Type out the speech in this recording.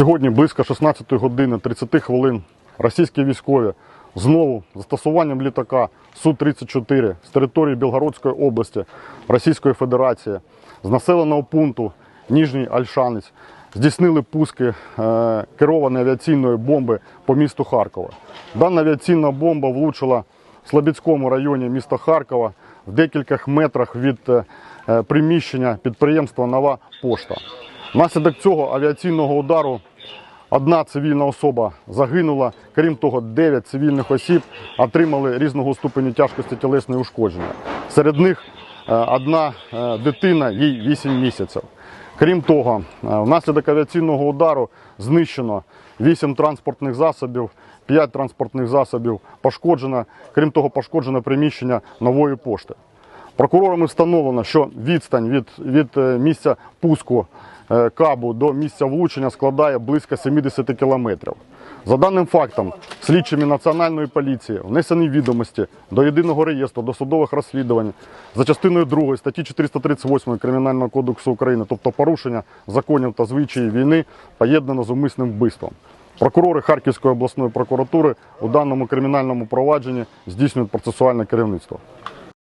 Сьогодні близько 16 години 30 хвилин російські військові знову застосуванням літака Су-34 з території Білгородської області Російської Федерації з населеного пункту Ніжній Альшанець здійснили пуски е, керованої авіаційної бомби по місту Харкова. Дана авіаційна бомба влучила в Слобідському районі міста Харкова в декількох метрах від е, е, приміщення підприємства Нова пошта. Внаслідок цього авіаційного удару одна цивільна особа загинула. Крім того, 9 цивільних осіб отримали різного ступеню тяжкості тілесної ушкодження. Серед них е, одна е, дитина, їй 8 місяців. Крім того, е, внаслідок авіаційного удару знищено 8 транспортних засобів, 5 транспортних засобів пошкоджено. Крім того, пошкоджено приміщення нової пошти. Прокурорами встановлено, що відстань від, від е, місця пуску е, кабу до місця влучення складає близько 70 кілометрів. За даним фактом, слідчими Національної поліції внесені відомості до єдиного реєстру досудових розслідувань за частиною 2 статті 438 Кримінального кодексу України, тобто порушення законів та звичаїв війни, поєднано з умисним вбивством. Прокурори Харківської обласної прокуратури у даному кримінальному провадженні здійснюють процесуальне керівництво.